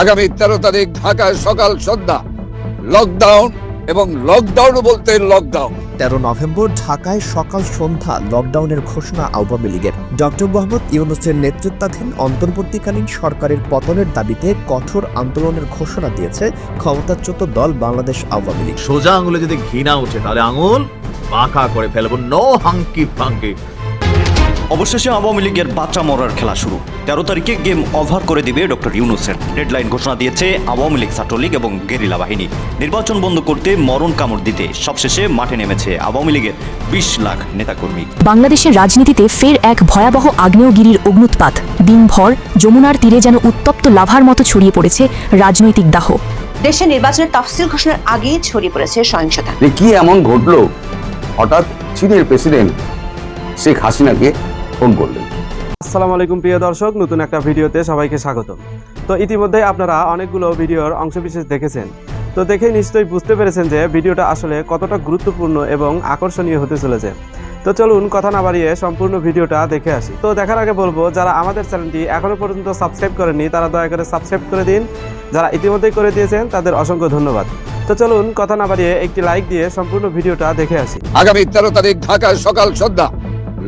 আগামী তেরো তারিখ ঢাকায় সকাল সন্ধ্যা। লকডাউন এবং লকডাউন বলতে লকডাউন তেরো নভেম্বর ঢাকায় সকাল সন্ধ্যা লকডাউনের ঘোষণা আওয়ামী লীগের। ডক্টর মোহাম্মদ ইউনুসের নেতৃত্বাধীন অন্তর্বর্তীকালীন সরকারের পতনের দাবিতে কঠোর আন্দোলনের ঘোষণা দিয়েছে ক্ষমতাচ্যুত দল বাংলাদেশ আওয়ামী লীগ। সোজা আঙুলে যদি ঘৃণা উঠে তাহলে আঙুল বাঁকা করে ফেলব। No hunky funky. অবশেষে আওয়ামী লীগের বাচ্চা মরার খেলা শুরু। তেরো তারিখে গেম ওভার করে দিবে ডক্টর ইউনুসের। ডেডলাইন ঘোষণা দিয়েছে আওয়ামী লীগ ছাত্রলীগ এবং গেরিলা বাহিনী। নির্বাচন বন্ধ করতে মরণ কামড় দিতে সবশেষে মাঠে নেমেছে আওয়ামী লীগের বিশ লাখ নেতাকর্মী। বাংলাদেশের রাজনীতিতে ফের এক ভয়াবহ আগ্নেয়গিরির অগ্নুৎপাত দিনভর যমুনার তীরে যেন উত্তপ্ত লাভার মতো ছড়িয়ে পড়েছে রাজনৈতিক দাহ। দেশে নির্বাচনের তফসিল ঘোষণার আগেই ছড়িয়ে পড়েছে সহিংসতা। কি এমন ঘটলো? হঠাৎ চীনের প্রেসিডেন্ট শেখ হাসিনাকে ফোন করলেন আসসালামু আলাইকুম প্রিয় দর্শক নতুন একটা ভিডিওতে সবাইকে স্বাগত তো ইতিমধ্যে আপনারা অনেকগুলো ভিডিওর অংশবিশেষ দেখেছেন। তো দেখে নিশ্চয়ই বুঝতে পেরেছেন যে ভিডিওটা আসলে কতটা গুরুত্বপূর্ণ এবং আকর্ষণীয় হতে চলেছে। তো চলুন কথা না বাড়িয়ে সম্পূর্ণ ভিডিওটা দেখে আসি। তো দেখার আগে বলব যারা আমাদের চ্যানেলটি এখনও পর্যন্ত সাবস্ক্রাইব করেননি তারা দয়া করে সাবস্ক্রাইব করে দিন। যারা ইতিমধ্যেই করে দিয়েছেন তাদের অসংখ্য ধন্যবাদ। তো চলুন কথা না বাড়িয়ে একটি লাইক দিয়ে সম্পূর্ণ ভিডিওটা দেখে আসি। আগামী তেরো তারিখ ঢাকায় সকাল সন্ধ্যা।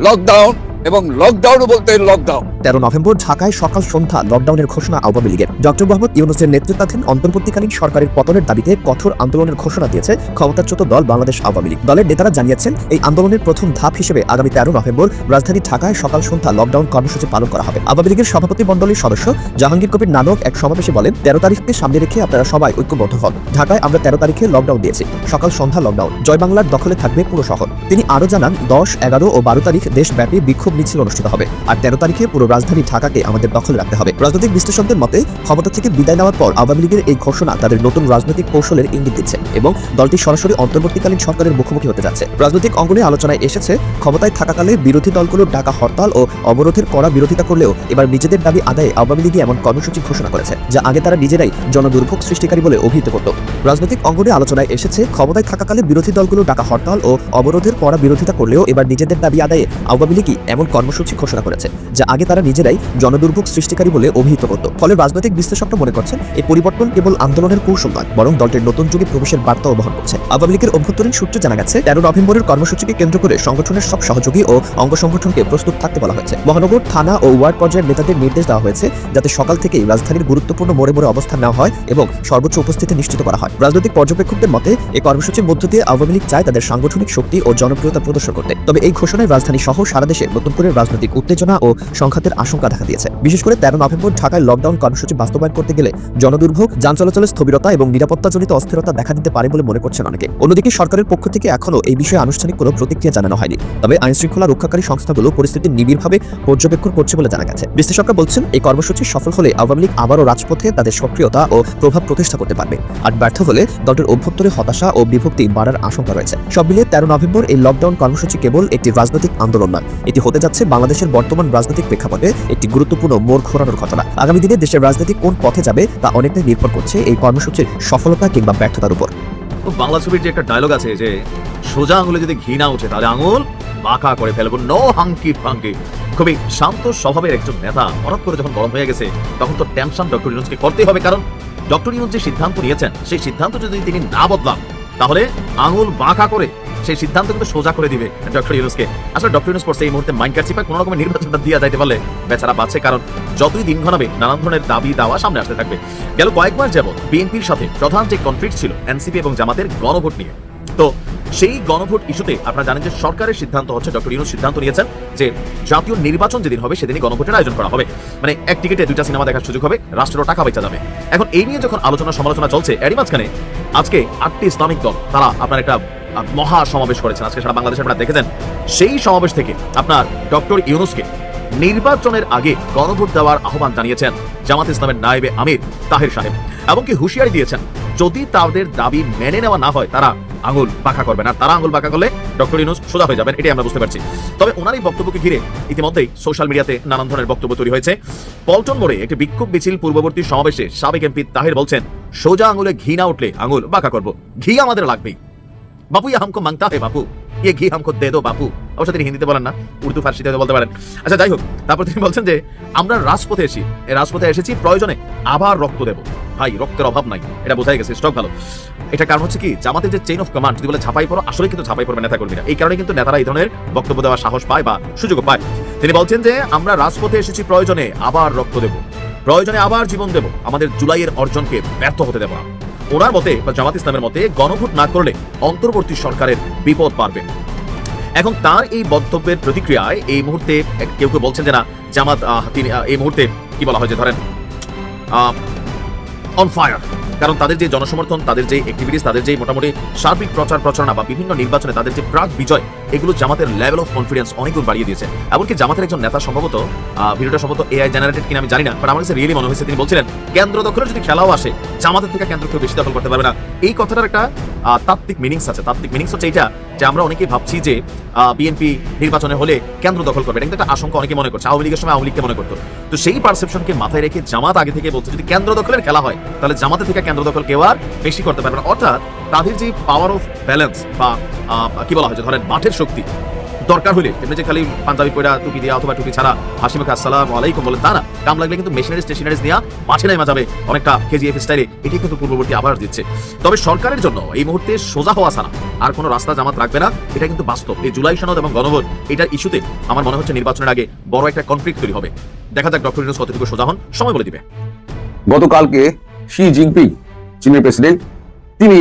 লকডাউন এবং লকডাউন বলতে লকডাউন তেরো নভেম্বর ঢাকায় সকাল সন্ধ্যা লকডাউনের ঘোষণা আওয়ামী লীগের। ডক্টর মোহাম্মদ ইউনুসের নেতৃত্বাধীন অন্তর্বর্তীকালীন সরকারের পতনের দাবিতে কঠোর আন্দোলনের ঘোষণা দিয়েছে ক্ষমতাচ্যুত দল বাংলাদেশ আওয়ামী লীগ। দলের নেতারা জানিয়েছেন, এই আন্দোলনের প্রথম ধাপ হিসেবে আগামী তেরো নভেম্বর রাজধানী ঢাকায় সকাল সন্ধ্যা লকডাউন কর্মসূচি পালন করা হবে। আওয়ামী লীগের সভাপতি মণ্ডলীর সদস্য জাহাঙ্গীর কবির নানক এক সমাবেশে বলেন, তেরো তারিখকে সামনে রেখে আপনারা সবাই ঐক্যবদ্ধ হন। ঢাকায় আমরা তেরো তারিখে লকডাউন দিয়েছি। সকাল সন্ধ্যা লকডাউন জয় বাংলার দখলে থাকবে পুরো শহর। তিনি আরও জানান, দশ, এগারো ও বারো তারিখ দেশব্যাপী বিক্ষোভ মিছিল অনুষ্ঠিত হবে। আর তেরো তারিখে পুরো রাজধানী ঢাকাকে আমাদের দখলে রাখতে হবে। রাজনৈতিক বিশ্লেষকদের মতে, ক্ষমতা থেকে বিদায় নেওয়ার পর আওয়ামী লীগের এই ঘোষণা তাদের নতুন রাজনৈতিক কৌশলের ইঙ্গিত দিচ্ছে এবং দলটি সরাসরি অন্তর্বর্তীকালীন সরকারের মুখোমুখি হতে যাচ্ছে। রাজনৈতিক অঙ্গনে আলোচনায় এসেছে, ক্ষমতায় থাকাকালে বিরোধী দলগুলো ডাকা হরতাল ও অবরোধের কড়া বিরোধিতা করলেও এবার নিজেদের দাবি আদায়ে আওয়ামী লীগই এমন কর্মসূচি ঘোষণা করেছে, যা আগে তারা নিজেরাই জনদুর্ভোগ সৃষ্টিকারী বলে অভিহিত করত। রাজনৈতিক অঙ্গনে আলোচনায় এসেছে, ক্ষমতায় থাকাকালে বিরোধী দলগুলো ডাকা হরতাল ও অবরোধের কড়া বিরোধিতা করলেও এবার নিজেদের দাবি আদায়ে আওয়ামী লীগই এমন কর্মসূচি ঘোষণা করেছে, যা আগে তারা নিজেরাই জনদুর্ভোগ সৃষ্টিকারী বলে অভিহিত করত। ফলে রাজনৈতিক বিশ্লেষকরা মনে করছেন এই পরিবর্তন কেবল আন্দোলনের কৌশল নয়, বরং দলটির নতুন যুগে প্রবেশের বার্তাও বহন করছে। আওয়ামী লীগের অভ্যন্তরীণ সূত্রে জানা গেছে, তেরো নভেম্বরের কর্মসূচিকে কেন্দ্র করে সংগঠনের সব সহযোগী ও অঙ্গ সংগঠনকে প্রস্তুত থাকতে বলা হয়েছে। মহানগর, থানা ও ওয়ার্ড পর্যায়ের নেতাদের নির্দেশ দেওয়া হয়েছে, যাতে সকাল থেকেই রাজধানীর গুরুত্বপূর্ণ মোড়ে মোড়ে অবস্থান নেওয়া হয় এবং সর্বোচ্চ উপস্থিতি নিশ্চিত করা হয়। রাজনৈতিক পর্যবেক্ষকদের মতে এই কর্মসূচির মধ্য দিয়ে আওয়ামী লীগ চায় তাদের সাংগঠনিক শক্তি ও জনপ্রিয়তা প্রদর্শন করতে। তবে এই ঘোষণায় রাজধানী সহ সারা দেশে নতুন করে রাজনৈতিক উত্তেজনা ও সংঘাতের আশঙ্কা দেখা দিয়েছে। বিশেষ করে তেরো নভেম্বর ঢাকায় লকডাউন কর্মসূচি বাস্তবায়ন করতে গেলে জনদুর্ভোগ, যান চলাচলের স্থবিরতা এবং নিরাপত্তাজনিত অস্থিরতা দেখা দিতে পারে বলে মনে করছেন অনেকে। অন্যদিকে সরকারের পক্ষ থেকে এখনও এই বিষয়ে আনুষ্ঠানিক কোনো প্রতিক্রিয়া জানানো হয়নি। তবে আইন শৃঙ্খলা রক্ষাকারী সংস্থাগুলো পরিস্থিতি নিবিড়ভাবে পর্যবেক্ষণ করছে বলে জানা গেছে। বিশ্লেষকরা বলছেন, এই কর্মসূচি সফল হলে আওয়ামী লীগ আবারও রাজপথে তাদের সক্রিয়তা ও প্রভাব প্রতিষ্ঠা করতে পারবে। আর ব্যর্থ হলে দলটির অভ্যন্তরে হতাশা ও বিভক্তি বাড়ার আশঙ্কা রয়েছে। সব মিলিয়ে তেরো নভেম্বর এই লকডাউন কর্মসূচি কেবল একটি রাজনৈতিক আন্দোলন নয়, এটি হতে যাচ্ছে বাংলাদেশের বর্তমান রাজনৈতিক প্রেক্ষাপটে একটি গুরুত্বপূর্ণ মোড় ঘোরানোর ঘটনা। আগামী দিনে দেশের রাজনীতি কোন পথে যাবে তা অনেকটাই নির্ভর করছে এই কর্মসূচির সফলতা কিংবা ব্যর্থতার উপর। বাংলা ছবির যে একটা ডায়লগ আছে যে, সোজা আঙুলে যদি ঘি না ওঠে তাহলে আঙুল বাঁকা করে ফেলব নো হাঙ্কি ফাঙ্কি খুবই শান্ত স্বভাবের একজন নেতা হঠাৎ করে যখন গরম হয়ে গেছে, তখন তো টেনশন ডক্টর ইউনুসকে করতেই হবে, কারণ ডক্টর ইউনুস যে সিদ্ধান্ত নিয়েছেন, সেই সিদ্ধান্ত যদি তিনি না বদলান, তাহলে আঙুল বাঁকা করে সেই সিদ্ধান্ত কিন্তু সোজা করে দিবে ডক্টর ইউনুসকে। আসলে ডক্টর ইউনুস পড়ছে এই মুহূর্তে মাইন্ড কাটছি পায় কোনো রকমের নির্বাচনটা দিয়ে যাইতে পারলে বেচারা বাঁচছে কারণ যতই দিন ঘনাবে নানান ধরনের দাবি দাওয়া সামনে আসতে থাকবে। গেল কয়েকবার যাবত বিএনপির সাথে প্রধান যে কনফ্লিক্ট ছিল, এনসিপি এবং জামাতের গণভোট নিয়ে। তো সেই গণভোট ইস্যুতে আপনারা জানেন যে সরকারের সিদ্ধান্ত হচ্ছে, ডক্টর ইউনুস সিদ্ধান্ত নিয়েছেন যে জাতীয় নির্বাচন যেদিন হবে সেদিনই গণভোটের আয়োজন করা হবে। মানে এক টিকিটে দুইটা সিনেমা দেখার সুযোগ হবে রাষ্ট্রেরও টাকা বেচা যাবে। এখন এই নিয়ে যখন আলোচনা সমালোচনা চলছে, এরই মাঝখানে আজকে আটটি ইসলামিক দল, তারা আপনার একটা মহা সমাবেশ করেছেন। আজকে সারা বাংলাদেশে আপনারা দেখেছেন। সেই সমাবেশ থেকে আপনার ডক্টর ইউনুসকে নির্বাচনের আগে গণভোট দেওয়ার আহ্বান জানিয়েছেন জামাত ইসলামের নায়েবে আমির তাহের সাহেব। এমনকি হুঁশিয়ারি দিয়েছেন, যদি তাদের দাবি মেনে নেওয়া না হয়, তারা আঙুল বাঁকা করবেন আর তারা আঙুল বাঁকা করলে ডক্টর ইউনুস সোজা হয়ে যাবেন, এটাই আমরা বুঝতে পারছি। তবে ওনার এই বক্তব্যকে ঘিরে ইতিমধ্যেই সোশ্যাল মিডিয়াতে নানান ধরনের বক্তব্য তৈরি হয়েছে। পল্টন মোড়ে একটি বিক্ষোভ মিছিল পূর্ববর্তী সমাবেশে সাবেক এমপি তাহের বলছেন, সোজা আঙুলে ঘি না উঠলে আঙুল বাঁকা করব। ঘি আমাদের লাগবেই। বাপু ইয়া হামকো মাংতা হে বাপু ইয়ে ঘি হামকো দে দো বাপু অবশ্য তিনি হিন্দিতে বলেন না, উর্দু ফার্সিতে বলতে পারেন। আচ্ছা যাই হোক, তারপর তিনি বলছেন যে, আমরা রাজপথে এসি এই রাজপথে এসেছি, প্রয়োজনে আবার রক্ত দেব। ভাই, রক্তের অভাব নাই। এটা বোঝাই গেছে স্টক ভালো। এটা কারণ হচ্ছে কি, জামাতের যে চেইন অফ কমান্ড যদি বলে ছাপাই পড়ো আসলে কিন্তু ছাপাই পড়বে নেতা কর্মীরা এই কারণে কিন্তু নেতারা এই ধরনের বক্তব্য দেওয়ার সাহস পায় বা সুযোগ পায়। তিনি বলছেন যে, আমরা রাজপথে এসেছি, প্রয়োজনে আবার রক্ত দেব। প্রয়োজনে আবার জীবন দেব। আমাদের জুলাইয়ের অর্জনকে ব্যর্থ হতে দেব ওনার মতে বা জামাত ইসলামের মতে গণভোট না করলে অন্তর্বর্তী সরকারের বিপদ পারবে এখন তার এই বক্তব্যের প্রতিক্রিয়ায় এই মুহূর্তে কেউ কেউ বলছেন যে না, জামাত তিনি এই মুহূর্তে কি বলা হয় যে ধরেন অন ফায়ার কারণ তাদের যে জনসমর্থন, তাদের যে অ্যাক্টিভিটিস তাদের যে মোটামুটি সার্বিক প্রচার প্রচারণা বা বিভিন্ন নির্বাচনে তাদের যে প্রাক বিজয়, এগুলো জামাতের লেভেল অফ কনফিডেন্স অনেক গুণ বাড়িয়ে দিয়েছে। এমনকি জামাতের একজন নেতা সম্ভবত ভিডিওটা সম্ভবত এআই জেনারেটেড কিনা আমি জানি না বাট আমার কাছে রিয়েলি মনে হয়েছে তিনি বলছিলেন, কেন্দ্র দখলে যদি খেলাও আসে, জামাতের থেকে কেন্দ্র কেউ বেশি দখল করতে পারবে না। এই কথাটার একটা তাত্ত্বিক মিনিংস আছে। তাত্ত্বিক মিনিংস হচ্ছে এইটা যে আমরা অনেকেই ভাবছি যে বিএনপি নির্বাচনে হলে কেন্দ্র দখল করবে। এটা একটা আশঙ্কা অনেকে মনে করছে, আওয়ামী লীগের সময় আওয়ামী লীগকে মনে করতো। তো সেই পারসেপশনকে মাথায় রেখে জামাত আগে থেকে বলছে, যদি কেন্দ্র দখলের খেলা হয়, তাহলে জামাতের থেকে কেন্দ্র দখল কেউ আর বেশি করতে পারবে না। অর্থাৎ তাদের যে পাওয়ার অফ ব্যালেন্স বা কি বলা হয় ধরেন মাঠের শক্তি দরকার হলে এমনি যে খালি পাঞ্জাবি পয়রা টুপি দিয়া অথবা টুপি ছাড়া হাসি মুখে আসসালাম আলাইকুম বলে তা না। কাম লাগলে কিন্তু মেশিনারি স্টেশনারিজ নেওয়া মাঠে নামা যাবে অনেকটা কেজিএফ স্টাইলে এটি কিন্তু পূর্ববর্তী আবার দিচ্ছে। তবে সরকারের জন্য এই মুহূর্তে সোজা হওয়া ছাড়া আর কোনো রাস্তা জামাত রাখবে না। এটা কিন্তু বাস্তব। এই জুলাই সনদ এবং গণভোট, এটার ইস্যুতে আমার মনে হচ্ছে নির্বাচনের আগে বড় একটা কনফ্লিক্ট তৈরি হবে। দেখা যাক ডক্টর ইউনুস কতটুকু সোজা হন। সময় বলে দিবে। গতকালকে শি জিনপিং, চীনের প্রেসিডেন্ট তিনি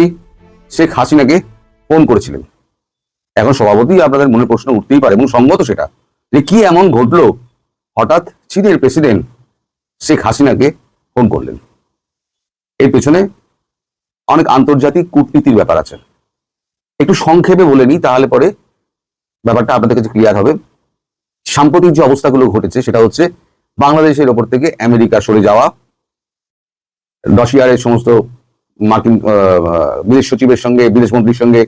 শেখ হাসিনাকে ফোন করেছিলেন। এখন স্বভাবতই আপনাদের মনে প্রশ্ন উঠতেই পারে এবং সঙ্গত সেটা যে কি এমন ঘটলো হঠাৎ চীনের প্রেসিডেন্ট শেখ হাসিনাকে ফোন করলেন। এর পেছনে অনেক আন্তর্জাতিক কূটনীতির ব্যাপার আছে। একটু সংক্ষেপে বলে নিই, তাহলে পরে ব্যাপারটা আপনাদের কাছে ক্লিয়ার হবে। সাম্প্রতিক যে অবস্থাগুলো ঘটেছে, সেটা হচ্ছে বাংলাদেশের ওপর থেকে আমেরিকা সরে যাওয়া রাশিয়ার সমস্ত মার্কিন বিদেশ সচিবের সঙ্গে বিদেশ মন্ত্রীর সঙ্গে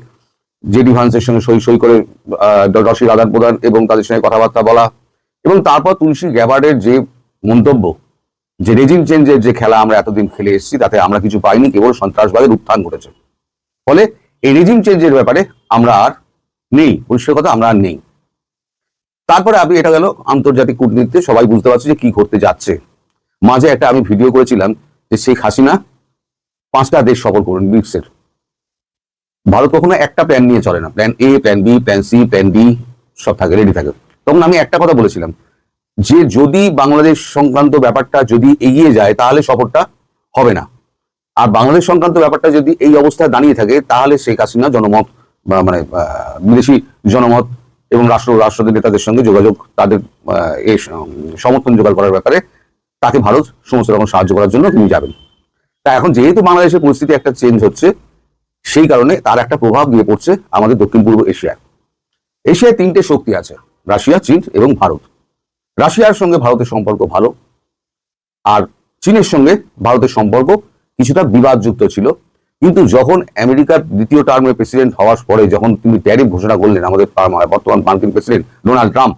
জেডি ভান্সের সঙ্গে সই সই করে আহ, রাশিয়ার আদান প্রদান এবং তাদের সঙ্গে কথাবার্তা বলা এবং তারপর তুলসী গ্যাবার্ডের যে মন্তব্য যে রেজিম চেঞ্জের যে খেলা আমরা এতদিন খেলে এসেছি তাতে আমরা কিছু পাইনি কেবল সন্ত্রাসবাদের উত্থান ঘটেছে। ফলে এই রেজিম চেঞ্জের ব্যাপারে আমরা আর নেই পরিষ্কার কথা আমরা আর নেই। তারপরে আপনি এটা গেল আন্তর্জাতিক কূটনীতিতে সবাই বুঝতে পারছে যে কি করতে যাচ্ছে। মাঝে একটা আমি ভিডিও করেছিলাম যে শেখ হাসিনা পাঁচটা দেশ সফর করুন ব্রিক্সের। ভারত কখনো একটা প্ল্যান নিয়ে চলে না। Plan A plan B plan C plan D সব থাকে রেডি থাকে। তখন আমি একটা কথা বলেছিলাম যে যদি বাংলাদেশ সংক্রান্ত ব্যাপারটা যদি এগিয়ে যায়, তাহলে সফরটা হবে না। আর বাংলাদেশ সংক্রান্ত ব্যাপারটা যদি এই অবস্থায় দাঁড়িয়ে থাকে, তাহলে শেখ হাসিনা জনমত মানে বিদেশি জনমত এবং রাষ্ট্র রাষ্ট্রদের নেতাদের সঙ্গে যোগাযোগ, তাদের সমর্থন জোগাড় করার ব্যাপারে তাকে ভারত সমস্ত রকম সাহায্য করার জন্য তিনি যাবেন। তা এখন যেহেতু বাংলাদেশের পরিস্থিতি একটা চেঞ্জ হচ্ছে, সেই কারণে তার একটা প্রভাব দিয়ে পড়ছে আমাদের দক্ষিণ পূর্ব এশিয়ায়। এশিয়ায় তিনটে শক্তি আছে, রাশিয়া, চীন এবং ভারত। রাশিয়ার সঙ্গে ভারতের সম্পর্ক ভালো, আর চীনের সঙ্গে ভারতের সম্পর্ক কিছুটা বিবাদযুক্ত ছিল। কিন্তু যখন আমেরিকার দ্বিতীয় টার্মের প্রেসিডেন্ট হওয়ার পরে যখন তিনি ট্যারিফ ঘোষণা করলেন আমাদের বর্তমান মার্কিন প্রেসিডেন্ট ডোনাল্ড ট্রাম্প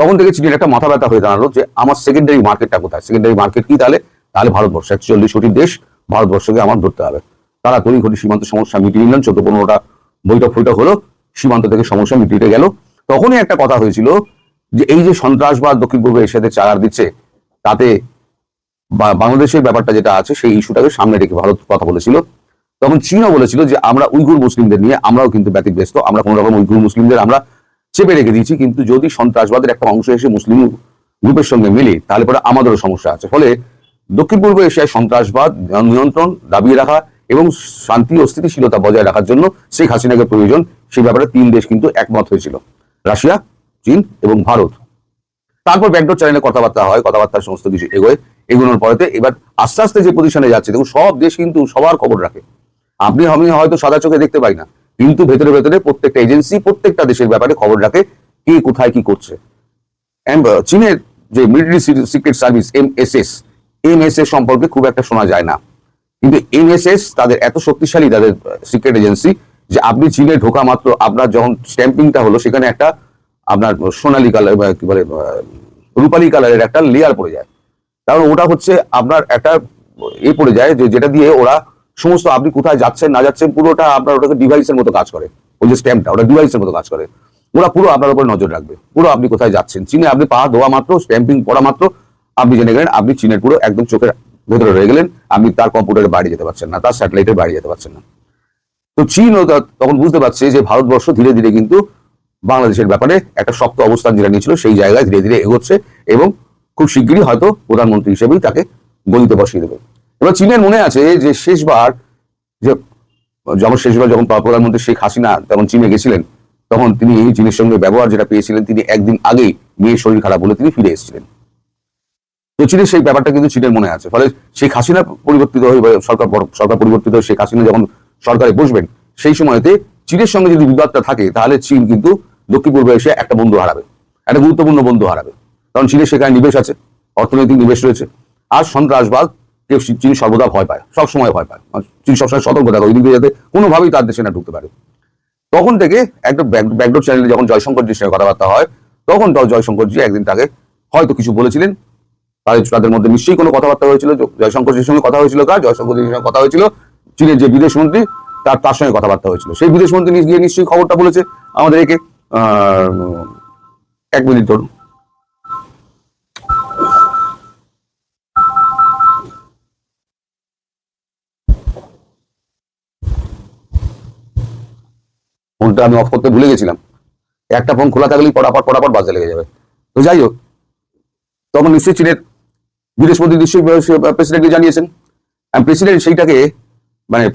তখন থেকে চীনের একটা মাথা ব্যথা হয়ে দাঁড়াল যে আমার সেকেন্ডারি মার্কেটটা কোথায়? সেকেন্ডারি মার্কেট কি তাহলে? তাহলে ভারতবর্ষ। একচল্লিশ কোটি দেশ ভারতবর্ষকে আমার ধরতে হবে। তারা তৈরি ঘটি সীমান্ত সমস্যা মিটিয়ে নিলেন, চোদ্দ পনেরোটা বৈঠক ফৈঠক হলো, সীমান্ত থেকে সমস্যা মিটিয়ে গেল। তখনই একটা কথা হয়েছিল যে এই যে সন্ত্রাসবাদ দক্ষিণ পূর্ব এশিয়াতে চাগার দিচ্ছে, তাতে বাংলাদেশের ব্যাপারটা যেটা আছে, সেই ইস্যুটাকে সামনে রেখে ভারত কথা বলেছিল। তখন চীনও বলেছিল যে আমরা উইগুর মুসলিমদের নিয়ে আমরাও কিন্তু ব্যতিব্যস্ত, আমরা কোন রকম উইগুর মুসলিমদের আমরা চেপে রেখে দিয়েছি, কিন্তু যদি সন্ত্রাসবাদের একটা অংশ এসে মুসলিম গ্রুপের সঙ্গে মিলে, তাহলে পরে আমাদেরও সমস্যা আছে। ফলে দক্ষিণ পূর্ব এশিয়ায় সন্ত্রাসবাদ নিয়ন্ত্রণ দাবিয়ে রাখা এবং শান্তি ও স্থিতিশীলতা বজায় রাখার জন্য শেখ হাসিনাকে প্রয়োজন সেই ব্যাপারে তিন দেশ কিন্তু একমত হয়েছিল। রাশিয়া, চীন এবং ভারত। তারপর ব্যাকডোর চ্যানেলে কথাবার্তা হয় কথাবার্তার সমস্ত কিছু এগোয়। এগুলোর পরেতে এবার আস্তে আস্তে যে পজিশনে যাচ্ছে, দেখুন সব দেশ কিন্তু সবার খবর রাখে। আপনি, আমি হয়তো সাদা চোখে দেখতে পাই না। কিন্তু ভেতরে ভেতরে প্রত্যেকটা এজেন্সি প্রত্যেকটা দেশের ব্যাপারে খবর রাখে কে কোথায় কি করছে। চীনের যে military secret service MSS MSS সম্পর্কে খুব একটা শোনা যায় না। কিন্তু এমএসএস তাদের এত শক্তিশালী তাদের সিক্রেট এজেন্সি যে আপনি চীনে ঢোকা মাত্র আপনার যখন স্ট্যাম্পিংটা হলো সেখানে একটা আপনার সোনালী কালার কি বলে আহ, রূপালী কালারের একটা লেয়ার পড়ে যায়। কারণ ওটা হচ্ছে আপনার একটা এ পড়ে যায় যে যেটা দিয়ে ওরা সমস্ত আপনি কোথায় যাচ্ছেন, না যাচ্ছেন, পুরোটা আপনার ওটাকে ডিভাইসের মতো কাজ করে। ওই যে স্ট্যাম্পটা ওটা ডিভাইসের মতো কাজ করে। ওরা পুরো আপনার উপর নজর রাখবে। পুরো আপনি কোথায় যাচ্ছেন? চীনে আপনি পা ধোয়া মাত্র স্ট্যাম্পিং করা মাত্র। আপনি জেনে গেলেন, আপনি চীনের পুরো একদম চোখের ভেতরে রয়ে গেলেন। আপনি তার কম্পিউটারের বাইরে যেতে পারছেন না, তার স্যাটেলাইটের বাইরে যেতে পারছেন না। তো চীন ও তখন বুঝতে পারছে যে ভারতবর্ষ ধীরে ধীরে কিন্তু বাংলাদেশের ব্যাপারে একটা শক্ত অবস্থান যেটা নিয়েছিল, সেই জায়গায় ধীরে ধীরে এগোচ্ছে এবং খুব শিগগিরই হয়তো প্রধানমন্ত্রী হিসেবেই তাকে গলিতে বসিয়ে দেবে। এবার চীনের মনে আছে যে শেষবার, যে যখন শেষবার যখন প্রধানমন্ত্রী শেখ হাসিনা তখন চীনে গেছিলেন, তখন তিনি এই চীনের সঙ্গে ব্যবহার যেটা পেয়েছিলেন, তিনি একদিন আগেই মেয়ের শরীর খারাপ বলে তিনি ফিরে এসেছিলেন। তো চীনের সেই ব্যাপারটা কিন্তু চীনের মনে আছে। ফলে শেখ হাসিনা পরিবর্তিত হয়ে সরকার সরকার পরিবর্তিত হয়ে শেখ হাসিনা যখন সরকারে বসবেন, সেই সময়তে চীনের সঙ্গে যদি বিবাদটা থাকে, তাহলে চীন কিন্তু দক্ষিণ পূর্ব এশিয়া একটা বন্ধু হারাবে, একটা গুরুত্বপূর্ণ বন্ধু হারাবে। কারণ চীনের সেখানে নিবেশ আছে, অর্থনৈতিক নিবেশ রয়েছে। আর সন্ত্রাসবাদ কেউ চীন সর্বদা ভয় পায় সব সময় ভয় পায়। চীন সবসময় সতর্ক থাকে, ওই দিকে যাতে কোনোভাবেই তার দেশে না ঢুকতে পারে। তখন থেকে একটা ব্যাকডোর চ্যানেলে যখন জয়শঙ্করজির সঙ্গে কথাবার্তা হয়, তখন তো জয়শঙ্করজি একদিন তাকে হয়তো কিছু বলেছিলেন। তাদের তাদের মধ্যে নিশ্চয়ই কোনো কথাবার্তা হয়েছিল। জয়শঙ্করজির সঙ্গে কথা হয়েছিল কার? জয়শঙ্করজির সঙ্গে কথা হয়েছিল চীনের যে বিদেশ মন্ত্রী, তার তার সঙ্গে কথাবার্তা হয়েছিল। সেই বিদেশ মন্ত্রী গিয়ে নিশ্চয়ই খবরটা বলেছে। আমাদের একে এক মিনিট ধরুন। ফোনটা আমি অফ করতে ভুলে গেছিলাম। একটা ফোন খোলা থাকলেই পড়াপট পড়াপট বাজে লেগে যাবে। তো যাই হোক তখন নিশ্চয়ই চীনের বিদেশমন্ত্রী নিশ্চয়ই প্রেসিডেন্টকে জানিয়েছেন। প্রেসিডেন্ট সেইটাকে মানে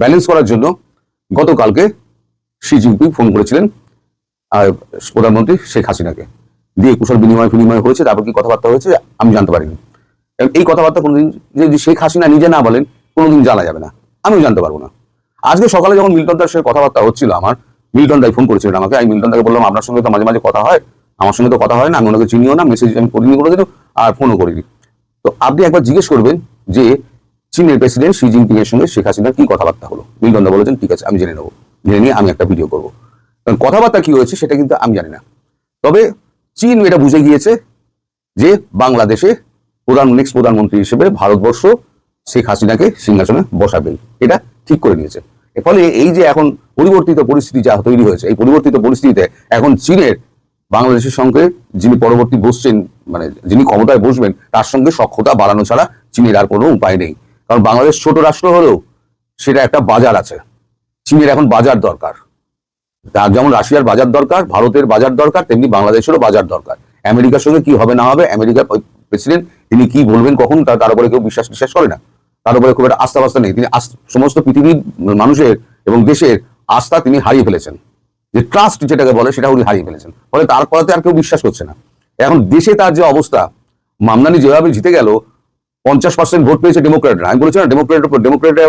ব্যালেন্স করার জন্য গতকালকে শি জিনপিং ফোন করেছিলেন, আর প্রধানমন্ত্রী শেখ হাসিনাকে। দিয়ে কুশল বিনিময় বিনিময় হয়েছে, তারপর কি কথাবার্তা হয়েছে, আমি জানতে পারিনি। এই কথাবার্তা কোনোদিন যদি শেখ হাসিনা নিজে না বলেন, কোনোদিন জানা যাবে না। আমিও জানতে পারব না। আজকে সকালে যখন মিল্টন দার সঙ্গে কথাবার্তা হচ্ছিল আমার, মিল্টন দাই ফোন করেছিলেন আমাকে, আমি মিল্টন দাকে বললাম, আপনার সঙ্গে তো মাঝে মাঝে কথা হয়, আমার সঙ্গে তো কথা হয় না, আমি ওনাকে চিনিও না মেসেজ আমি করিনি কোনোদিনও আর ফোনও করিনি। তো আপনি একবার জিজ্ঞেস করবেন যে চীনের প্রেসিডেন্ট শি জিনপিং এর সঙ্গে শেখ হাসিনার কি কথাবার্তা হলো? মিল্টন দা বলেছেন, ঠিক আছে, আমি জেনে নেব, জেনে নিয়ে আমি একটা ভিডিও করব। কারণ কথাবার্তা কি হয়েছে সেটা কিন্তু আমি জানি না। তবে চীন এটা বুঝে গিয়েছে যে বাংলাদেশে প্রধান নেক্সট প্রধানমন্ত্রী হিসেবে ভারতবর্ষ শেখ হাসিনাকে সিংহাসনে বসাবেই, এটা ঠিক করে নিয়েছে। ফলে এই যে এখন পরিবর্তিত পরিস্থিতি যা তৈরি হয়েছে, এই পরিবর্তিত পরিস্থিতিতে এখন চীনের বাংলাদেশের সঙ্গে যিনি পরবর্তী বসছেন মানে যিনি ক্ষমতায় বসবেন, তার সঙ্গে সক্ষতা বাড়ানো ছাড়া চীনের আর কোনো উপায় নেই। কারণ বাংলাদেশ ছোট রাষ্ট্র হলেও সেটা একটা বাজার আছে। চীনের এখন বাজার দরকার। তার যেমন রাশিয়ার বাজার দরকার, ভারতের বাজার দরকার, তেমনি বাংলাদেশেরও বাজার দরকার। আমেরিকার সঙ্গে কি হবে না হবে, আমেরিকার প্রেসিডেন্ট, তিনি কি বলবেন কখন তার উপরে কেউ বিশ্বাস বিশ্বাস করে না। তার উপরে খুব একটা আস্থা বাস্তা নেই। তিনি সমস্ত পৃথিবীর মানুষের এবং দেশের আস্থা তিনি হারিয়ে ফেলেছেন। যে ট্রাস্ট যেটাকে বলে, সেটা উনি হারিয়ে ফেলেছেন। ফলে তারপরে আর কেউ বিশ্বাস করছে না। এখন দেশে তার যে অবস্থা, মামলানি যেভাবে জিতে গেল, পঞ্চাশ পার্সেন্ট ভোট পেয়েছে ডেমোক্রেটরা আমি বলেছি না ডেমোক্রেট ডেমোক্রেটরা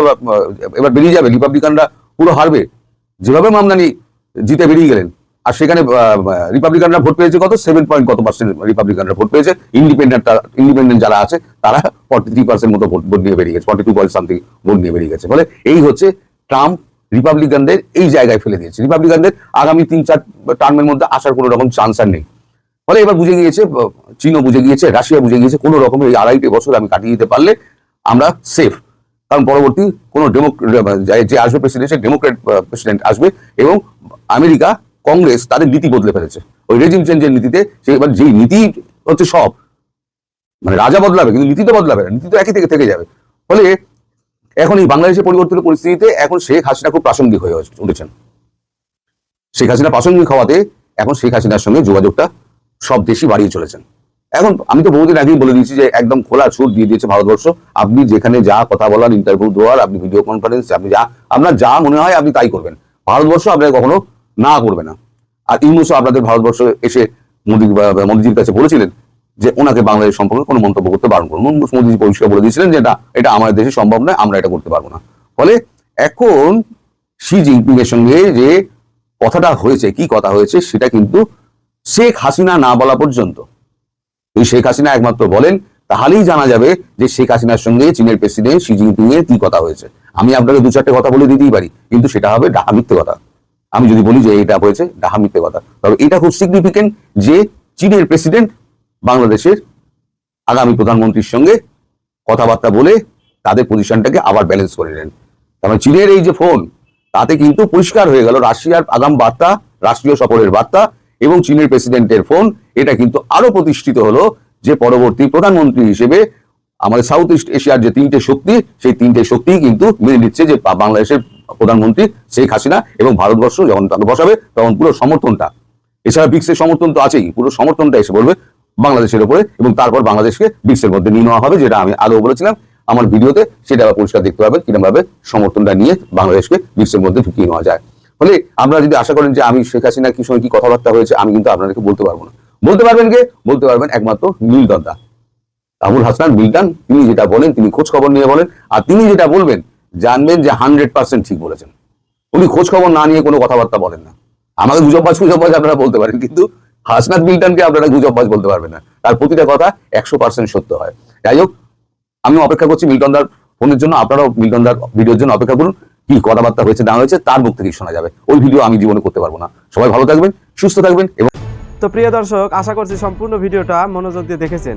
এবার বেরিয়ে যাবে রিপাবলিকানরা পুরো হারবে। যেভাবে মামলানি জিতে বেরিয়ে গেলেন আর সেখানে রিপাবলিকানরা ভোট পেয়েছে কত? সেভেন পয়েন্ট কত পার্সেন্ট রিপাবলিকানরা ভোট পেয়েছে? ইন্ডিপেন্ডেন্ট ইন্ডিপেন্ডেন্ট যারা আছে, তারা ফর্টি থ্রি পার্সেন্ট মতো ভোট ভোট নিয়ে বেরিয়ে গেছে forty two point something vote নিয়ে বেরিয়ে গেছে। ফলে এই হচ্ছে ট্রাম্প রিপাবলিকানদের এই জায়গায় ফেলে দিয়েছে। রিপাবলিকানদের আগামী তিন, চার টার্মের মধ্যে আসার কোনো রকম চান্স আর নেই। ফলে এবার বুঝে গিয়েছে চীনও বুঝে গিয়েছে, রাশিয়া বুঝে গিয়েছে, কোনো রকমের এই আড়াইটি বছর আমি কাটিয়ে দিতে পারলে আমরা সেফ কারণ পরবর্তী কোনো ডেমোক্রেট যে আসবে প্রেসিডেন্ট সে ডেমোক্রেট প্রেসিডেন্ট আসবে এবং আমেরিকা কংগ্রেস তাদের নীতি বদলে ফেলেছে। ওই রেজিম চেঞ্জের নীতিতে সে এবার যেই নীতি হচ্ছে সব মানে রাজা বদলাবে, কিন্তু নীতি তো বদলাবে না, নীতি তো একই থেকে থেকে যাবে। ফলে এখন এই বাংলাদেশের পরিবর্তিত পরিস্থিতিতে এখন শেখ হাসিনা খুব প্রাসঙ্গিক হয়ে উঠেছেন। শেখ হাসিনা প্রাসঙ্গিক হওয়াতে এখন শেখ হাসিনার সঙ্গে যোগাযোগটা সব দেশই বাড়িয়ে চলেছেন। এখন আমি তো বহুদিন আগেই বলে দিয়েছি যে একদম খোলা ছুট দিয়ে দিয়েছে ভারতবর্ষ, আপনি যেখানে যা কথা বলার ইন্টারভিউ দেওয়ার, আপনি ভিডিও কনফারেন্স আপনি যা, আপনার যা মনে হয় আপনি তাই করবেন। ভারতবর্ষ আপনাকে কখনো না করবে না। আর ইউনুসও আপনাদের ভারতবর্ষ এসে মোদী মোদীজির কাছে বলেছিলেন যে ওনাকে বাংলাদেশ সম্পর্কে কোনো মন্তব্য করতে বারণ করুন। মোদীজি পরিষ্কার বলে দিয়েছিলেন যে না, এটা আমাদের দেশে সম্ভব নয়, আমরা এটা করতে পারব না। ফলে এখন শি জিনপিং এর সঙ্গে যে কথাটা হয়েছে, কি কথা হয়েছে, সেটা কিন্তু শেখ হাসিনা না বলা পর্যন্ত। যদি শেখ হাসিনা একমাত্র বলেন, তাহলেই জানা যাবে যে শেখ হাসিনার সঙ্গে চীনের প্রেসিডেন্ট শি জিনপিং এর কি কথা হয়েছে। আমি আপনাকে দু চারটে কথা বলে দিতেই পারি, কিন্তু সেটা হবে ডাহা মিথ্যে কথা। আমি যদি বলি যে এটা হয়েছে ডাহা মিথ্যে কথা তবে এটা খুব সিগনিফিকেন্ট যে চীনের প্রেসিডেন্ট বাংলাদেশের আগামী প্রধানমন্ত্রীর সঙ্গে কথাবার্তা বলে তাদের পজিশনটাকে আবার ব্যালেন্স করে নেন। মানে চীনের এই যে ফোন তাতে কিন্তু পরিষ্কার হয়ে গেল রাশিয়ার আগাম বার্তা, রাষ্ট্রীয় সফরের বার্তা এবং চীনের প্রেসিডেন্টের ফোন এটা কিন্তু আরও প্রতিষ্ঠিত হলো যে পরবর্তী প্রধানমন্ত্রী হিসেবে আমাদের সাউথ ইস্ট এশিয়ার যে তিনটে শক্তি, সেই তিনটে শক্তি কিন্তু মেনে নিচ্ছে যে বাংলাদেশের প্রধানমন্ত্রী শেখ হাসিনা এবং ভারতবর্ষ যখন তাকে বসাবে, তখন পুরো সমর্থনটা, এছাড়া ব্রিক্সের সমর্থন তো আছেই, পুরো সমর্থনটা এসে বলবে বাংলাদেশের উপরে এবং তারপর বাংলাদেশকে ব্রিক্সের মধ্যে নিয়ে নেওয়া হবে, যেটা আমি আগেও বলেছিলাম। আমার ভিডিওতে সেটা আবার পরিষ্কার দেখতে পাবেন কীরকম ভাবে সমর্থনটা নিয়ে বাংলাদেশকে ব্রিক্সের মধ্যে ঢুকিয়ে নেওয়া যায়। ফলে আপনারা যদি আশা করেন যে আমি শেখ হাসিনা কি সময় কি কথাবার্তা হয়েছে, আমি কিন্তু আপনাদেরকে বলতে পারব না। বলতে পারবেন কে? বলতে পারবেন একমাত্র নীল দদ্দা। আবুল হাসান, মিল্টন, তিনি যেটা বলেন, তিনি খোঁজ খবর নিয়ে বলেন। আর তিনি যেটা বলবেন জানবেন যে হান্ড্রেড পার্সেন্ট ঠিক বলেছেন। উনি খোঁজ খবর না নিয়ে কোনো কথাবার্তা বলেন না। আমাকে গুজববাজ গুজববাজ আপনারা বলতে পারেন, কিন্তু হাসনাত মিল্টনকে আপনারা গুজববাজ বলতে পারবেন না। তার প্রতিটা কথা একশো পার্সেন্ট সত্য হয়। যাই হোক আমি অপেক্ষা করছি মিল্টনদার ফোনের জন্য। আপনারাও মিল্টনদার ভিডিওর জন্য অপেক্ষা করুন। কি কথাবার্তা হয়েছে, না হয়েছে, তার মুখ থেকেই শোনা যাবে। ওই ভিডিও আমি জীবনে করতে পারব না। সবাই ভালো থাকবেন, সুস্থ থাকবেন এবং তো প্রিয় দর্শক, আশা করছি সম্পূর্ণ ভিডিওটা মনোযোগ দিয়ে দেখেছেন।